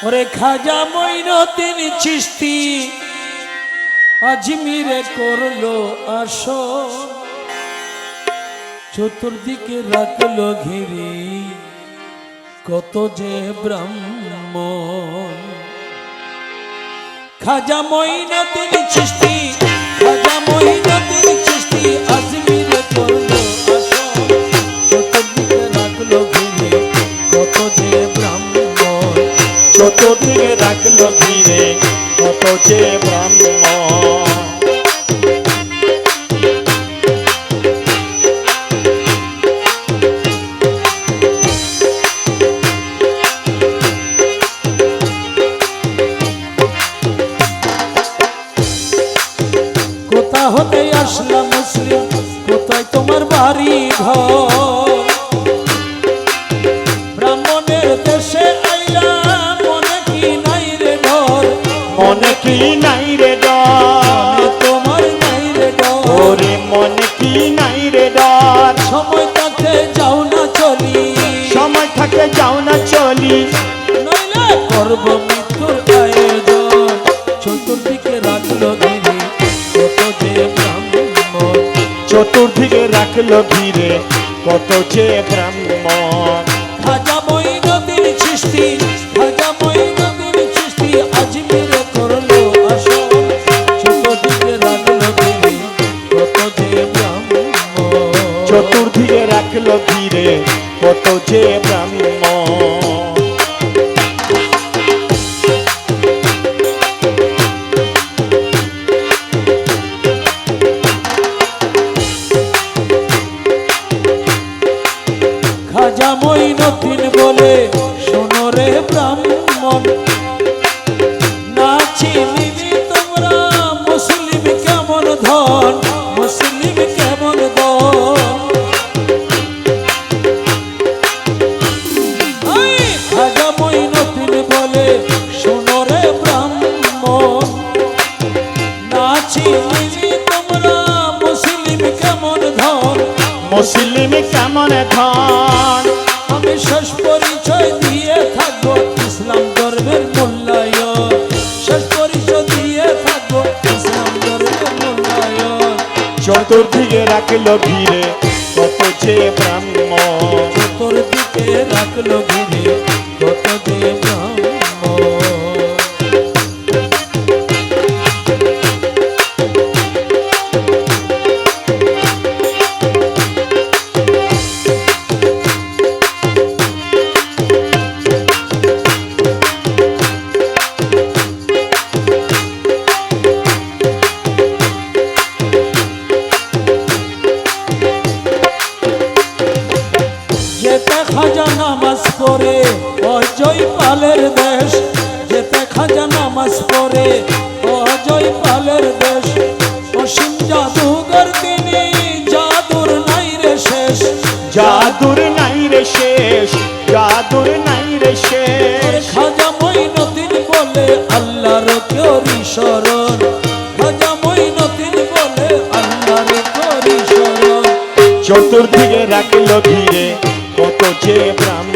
ওরে খাজা মইনতিন চিস্তি আজমিরে করল আসো চতুর্দিকে রাখল ঘিরে, কত যে ব্রাহ্মণ। খাজা মইনতিন চিস্তি খাজা মইনতিন চিস্তি আজমিরে করল চতুর্দিকে রাখল ঘিরে কত যে রাখল ঘিরে কত যে ব্রাহ্মণ খাজা মঈনুদ্দিন চিশতি খাজা মঈনুদ্দিন চিশতি আজমিরে করল আসর চতুর্দিকে রাখল ঘিরে কত যে ব্রাহ্মণ। চতুর্দিকে রাখল ঘিরে কত যে ব্রাহ্মণ। বলে শোনো রে ব্রাহ্মণ। নাচি নিবি তোমরা মুসলিম কেমন ধন? মুসলিম কেমন ধন খাজা মঈনুদ্দিন বলে শোনো রে ব্রাহ্মণ। নাচি নিবি তোমরা মুসলিম কেমন ধন? মুসলিম কেমন ধন? আমি শেষ দিয়ে থাকব ইসলাম ধর্মের মূল্যায়ন। শেষ পরিচয় দিয়ে থাকব ইসলাম ধর্মের মূল্যায়ন। চতুর্দিকে রাখল ঘিরে কত যে ব্রাহ্মণ। চতুর্দিকে রাখল ঘিরে দেশ যেতে খাজা নামাজ পড়ে অজয় পালের দেশ। অসীম জাদুঘর তিনি জাদুর নাই রে শেষ। জাদুর নাই রে শেষ জাদুর নাই রে শেষ। খাজা বলে আল্লাহর করি শরণ খাজা বলে আল্লাহর করি শরণ চতুর্দিকে রাখল ঘিরে কত যে ব্রাহ্মণ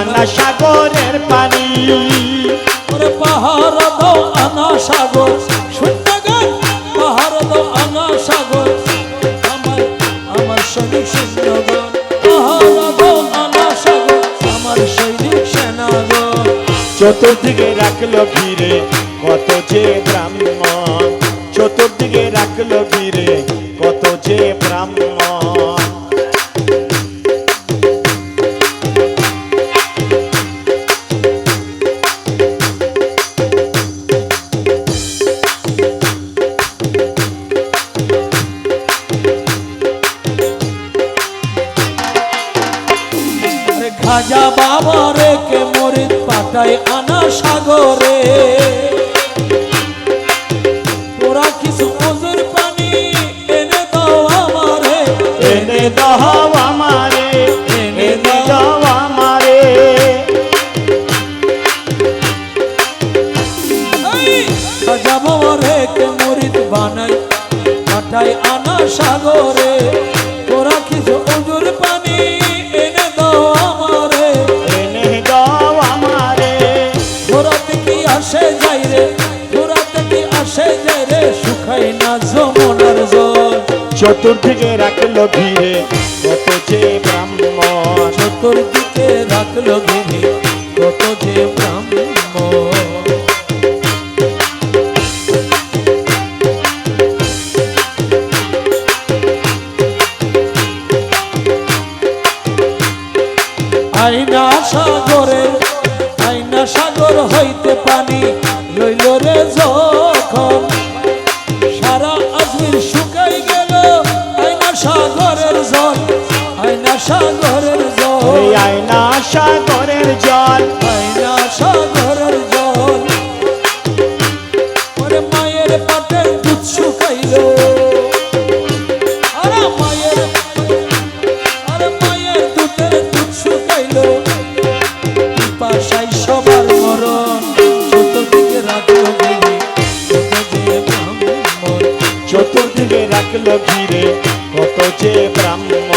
আনা সাগরের পানি। ওরে পাহাড় দাও আনা সাগর শূন্য গান পাহাড় দাও আনা সাগর আমার আমার সৈনিক সৈন্যগণ পাহাড় দাও আনা সাগর আমার সৈনিক সেনাগণ চতুর্দিকে রাখল ঘিরে কত যে চতুর্দিকে এনে দহা চতুর্দিকে রাখল ঘিরে কত যে ব্রাহ্মণ। চতুর্দিকে রাখল ঘিরে সাগরের জল। আয়না সাগরের জল। আয়না সাগরের জল। ওরে মায়ের পাটের দুধ শুকাইল। আরে মায়ের আরে মায়ের দুধের দুধ শুকাইল। পাশাই সবার মরণ। কত যে ব্রাহ্মণ।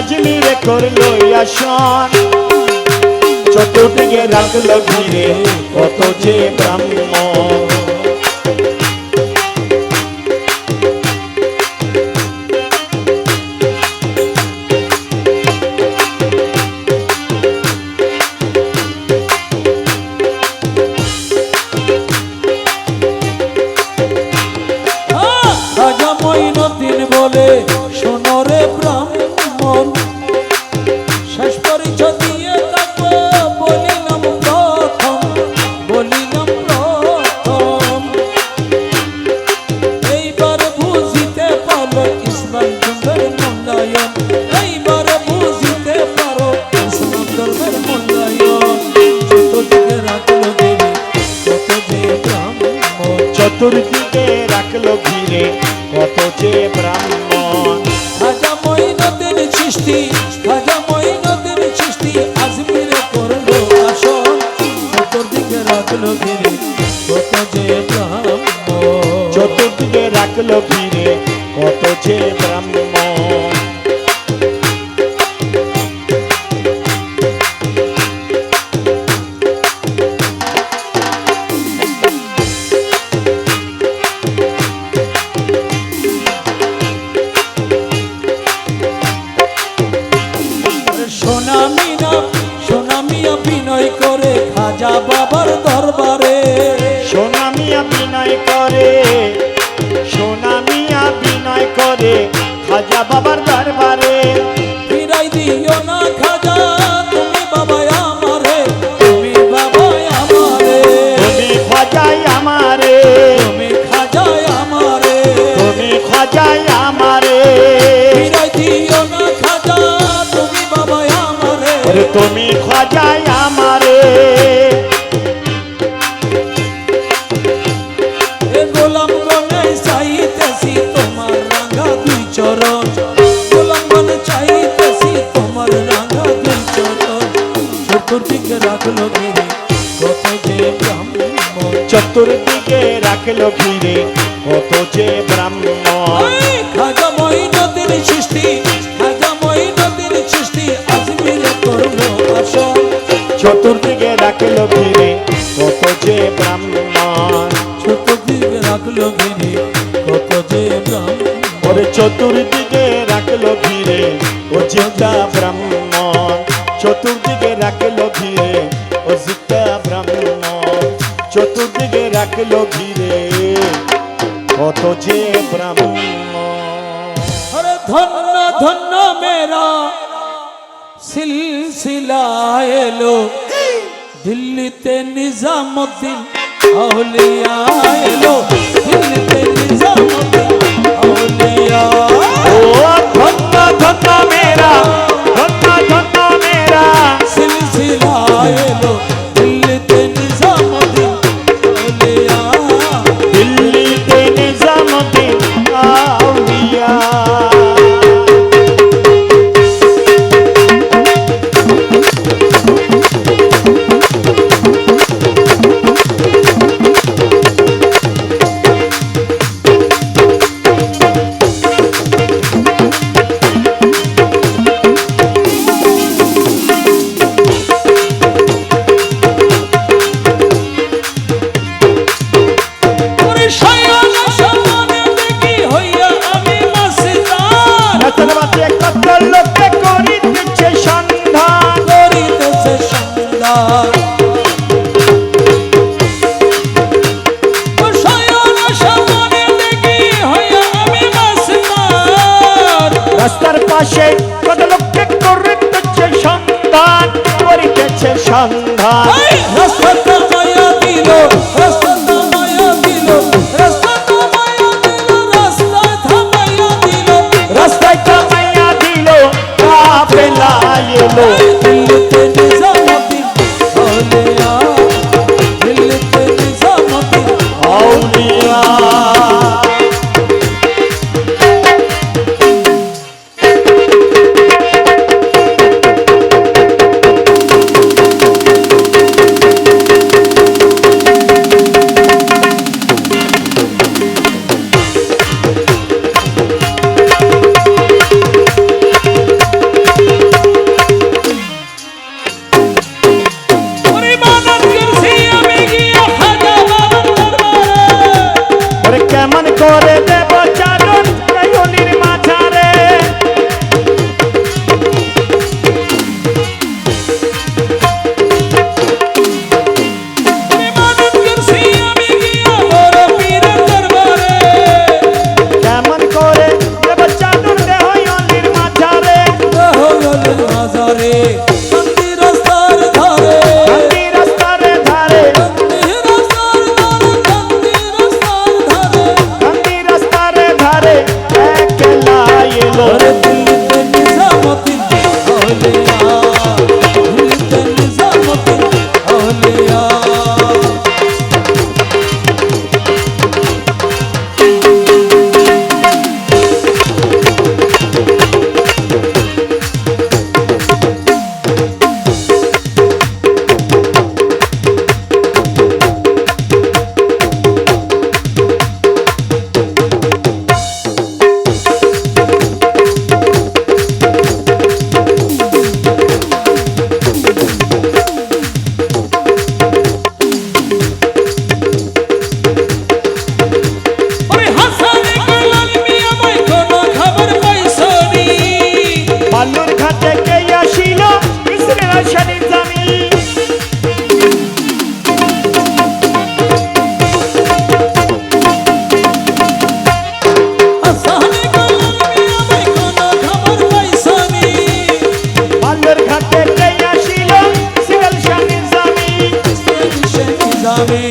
আজমিরে করল আসন। চতুর্দিকে রাখল ঘিরে কত যে ব্রাহ্মণ। লাগল ফিরে কত যে ব্রাহ্মণ চতুর্দিকে রাখল ঘিরে কত যে ব্রাহ্মণ। চতুর্দিকে রাখল ঘিরে কত যে ব্রাহ্মণ। চতুর্দিকে রাখল ঘিরে কত যে ব্রাহ্মণ। চতুর্দিকে सिलसिला लो दिल्ली ते निजामुद्दीन औलिया लो दिल्ली ते निजामुद्दीन औलिया ओ धन्ना धन्ना मेरा धन्ना धन्ना मेरा। सिलसिला लो Bye. হবে